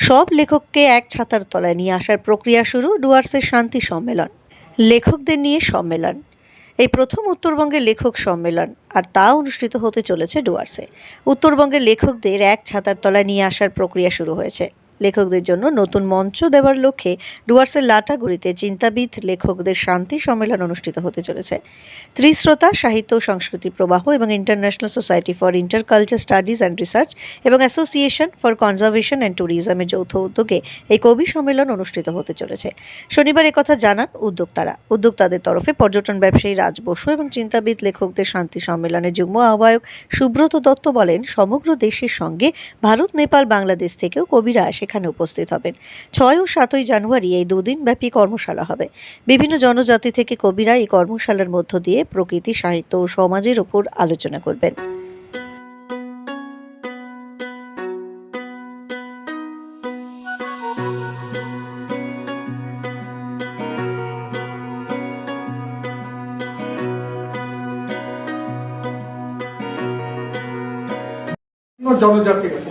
সব লেখককে এক ছাতার তলায় নিয়ে আসার প্রক্রিয়া শুরু ডুয়ার্সের শান্তি সম্মেলন। লেখকদের নিয়ে সম্মেলন। এই প্রথম উত্তরবঙ্গের লেখক সম্মেলন, আর তা অনুষ্ঠিত হতে চলেছে ডুয়ার্সে। উত্তরবঙ্গের লেখকদের এক ছাতার তলায় নিয়ে আসার প্রক্রিয়া শুরু হয়েছে। লেখকদের জন্য নতুন মঞ্চ দেওয়ার লক্ষ্যে ডুয়ার্সের লাটাগুড়িতে চিন্তাবিদ লেখকদের শান্তি সম্মেলন অনুষ্ঠিত হতে চলেছে। ত্রিশ্রোতা, সাহিত্য, সংস্কৃতি প্রবাহ এবং International Society for Interculture Studies and Research এবং অ্যাসোসিয়েশন ফর কনজারভেশন অ্যান্ড ট্যুরিজমের যৌথ উদ্যোগে এই কবি সম্মেলন অনুষ্ঠিত হতে চলেছে। শনিবার একথা জানান উদ্যোক্তারা। উদ্যোক্তাদের তরফে পর্যটন ব্যবসায়ী রাজ বসু এবং চিন্তাবিদ লেখকদের শান্তি সম্মেলনের যুগ্ম আহ্বায়ক সুব্রত দত্ত বলেন, সমগ্র দেশের সঙ্গে ভারত, নেপাল, বাংলাদেশ থেকেও কবিরা সেখানে উপস্থিত হবেন ছয় ও সাতই জানুয়ারি এই দুদিন ব্যাপী কর্মশালা হবে বিভিন্ন জনজাতি থেকে কবিরা এই কর্মশালার মধ্য দিয়ে প্রকৃতি, সাহিত্য ও সমাজের উপর আলোচনা করবেন উপর।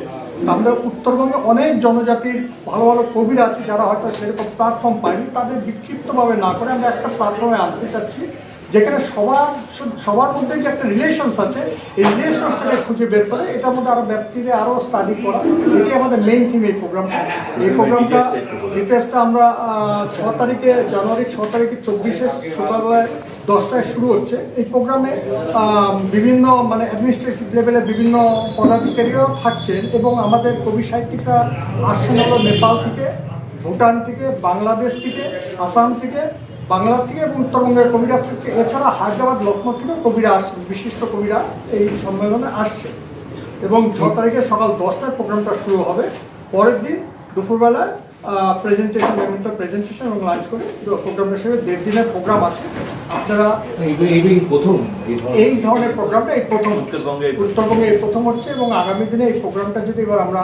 আমরা উত্তরবঙ্গে অনেক জনজাতির ভালো ভালো কবিরা আছে যারা হয়তো সেরকম প্ল্যাটফর্ম পায়নি, তাদের বিক্ষিপ্তভাবে না করে আমরা একটা প্ল্যাটফর্মে আনতে চাচ্ছি। যেখানে সবার সবার মধ্যে যে একটা রিলেশনস আছে, এই রিলেশনসটাকে খুঁজে বের করে, এটার মধ্যে আরও ব্যক্তিদের আরও স্টাডি করা। এটি আমাদের মেইন থিম এই প্রোগ্রামটা এই প্রোগ্রামটা ডিটেলসটা আমরা ছ তারিখে, জানুয়ারি ছ তারিখে চব্বিশে সকালবেলায় দশটায় শুরু হচ্ছে। এই প্রোগ্রামে বিভিন্ন মানে অ্যাডমিনিস্ট্রেটিভ লেভেলে বিভিন্ন পদাধিকারীরাও থাকছেন এবং আমাদের কবি সাহিত্যিকরা আসছেন হলো নেপাল থেকে, ভুটান থেকে, বাংলাদেশ থেকে, আসাম থেকে বাংলা থেকে এবং উত্তরবঙ্গের কবিরা থাকছে এছাড়া হায়দ্রাবাদ, লক্ষ্ণৌ থেকে কবিরা আসছে বিশিষ্ট কবিরা এই সম্মেলনে আসছে। এবং ছ তারিখে সকাল দশটায় প্রোগ্রামটা শুরু হবে। পরের দিন দুপুরবেলায় প্রেজেন্টেশন বিভিন্ন প্রেজেন্টেশন এবং লাঞ্চ করে প্রোগ্রাম হিসেবে দেড় দিনের প্রোগ্রাম আছে। আপনারা প্রথম এই ধরনের- প্রোগ্রামটা এই প্রথম উত্তরবঙ্গে এই প্রথম হচ্ছে এবং আগামী দিনে এই প্রোগ্রামটা যদি এবার আমরা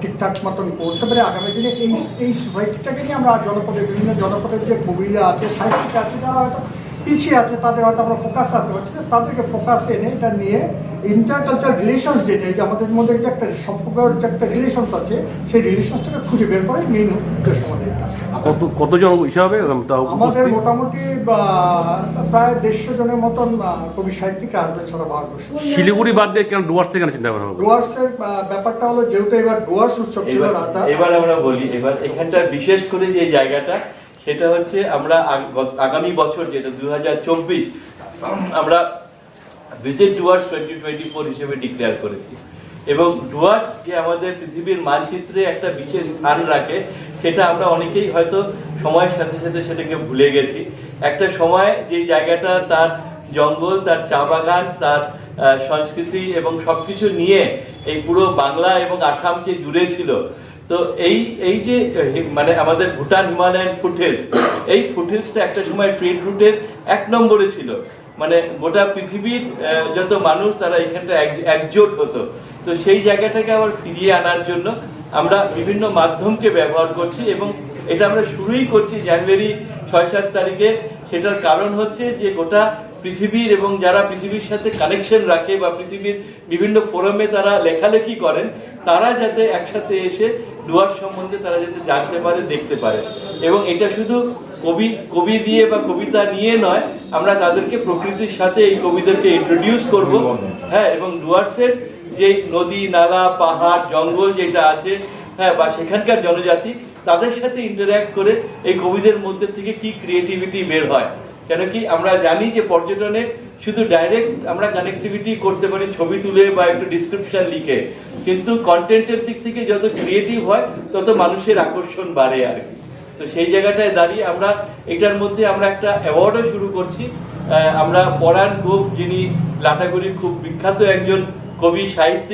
ঠিকঠাক মতন করতে পারি আগামী দিনে এই এই সোসাইটিটাকে নিয়ে আমরা জনপদে বিভিন্ন জনপদের যে কবিরা আছে সাহিত্যিক আছে তারা হয়তো পিছিয়ে আছে তাদের হয়তো আমরা ফোকাস রাখতে পারছি না। তাদেরকে ফোকাস এনে এটা নিয়ে ইন্টারকালচার রিলেশনস যেটা এই যে আমাদের মধ্যে যে একটা সম্পর্কের যে একটা রিলেশনস আছে সেই রিলেশনসটাকে খুঁজে বের করে মেইন উদ্দেশ্য আমাদের। কত কতজন হিসাবে আমাদের মোটামুটি প্রায় দেড়শো জনের মতন কবি সাহিত্যিক আসবেন সারা ভারতবর্ষ। শিলিগুড়ি বাদ দিয়ে কেন ডুয়ার্স সেখানে চিন্তা করা হবে ডুয়ার্সের ব্যাপারটা হলো যেহেতু এবার ডুয়ার্স উৎসব ছিল এবার এবার আমরা বলি এবার এখানটা বিশেষ করে যে জায়গাটা সেটা হচ্ছে আমরা আগ- আগামী বছর যেটা দু হাজার চব্বিশ, আমরা visit Dooars twenty twenty four হিসেবে ডিক্লেয়ার করেছি। এবং ডুয়ার্স যে আমাদের পৃথিবীর মানচিত্রে একটা বিশেষ স্থান রাখে, সেটা আমরা অনেকেই হয়তো সময়ের সাথে সাথে সেটাকে ভুলে গেছি। একটা সময় যে জায়গাটা তার জঙ্গল, তার চা বাগান, তার সংস্কৃতি এবং সবকিছু নিয়ে এই পুরো বাংলা এবং আসামকে জুড়ে ছিল তো এই এই যে মানে আমাদের ভুটান হিমালয়ান ফুটেজ, এই ফুটেজটা একটা সময় ট্রেড রুটের এক নম্বরে ছিল। মানে গোটা পৃথিবীর যত মানুষ তারা এখানটা এক- একজোট হতো। তো সেই জায়গাটাকে আবার ফিরিয়ে আনার জন্য আমরা বিভিন্ন মাধ্যমকে ব্যবহার করছি এবং এটা আমরা শুরুই করছি জানুয়ারি ছয় সাত তারিখে। সেটার কারণ হচ্ছে যে গোটা পৃথিবীর এবং যারা পৃথিবীর সাথে কানেকশন রাখে বা পৃথিবীর বিভিন্ন ফোরামে তারা লেখালেখি করেন, তারা যাতে একসাথে এসে ডুয়ার সম্বন্ধে তারা যাতে জানতে পারে দেখতে পারে। এবং এটা শুধু কবি কবি দিয়ে বা কবিতা নিয়ে নয় আমরা তাদেরকে প্রকৃতির সাথে এই কবিদেরকে ইন্ট্রোডিউস করব। হ্যাঁ এবং ডুয়ার্সের যে নদী নালা পাহাড় জঙ্গল যেটা আছে হ্যাঁ বা সেখানকার জনজাতি তাদের সাথে ইন্টারঅ্যাক্ট করে এই কবিদের মধ্যে থেকে কি ক্রিয়েটিভিটি বের হয়। কেন কি আমরা জানি যে পর্যটনে শুধু ডাইরেক্ট আমরা কানেক্টিভিটি করতে পারি ছবি তুলে বা একটু ডিসক্রিপশন লিখে। কিন্তু কন্টেন্টের দিক থেকে যত ক্রিয়েটিভ হয়, তত মানুষের আকর্ষণ বাড়ে আর কি। তো সেই জায়গাটায় দাঁড়িয়ে আমরা এটার মধ্যে আমরা একটা অ্যাওয়ার্ডও শুরু করছি। আমরা পরাণ গোপ যিনি লাটাগুড়ির খুব বিখ্যাত একজন কবি, সাহিত্যিক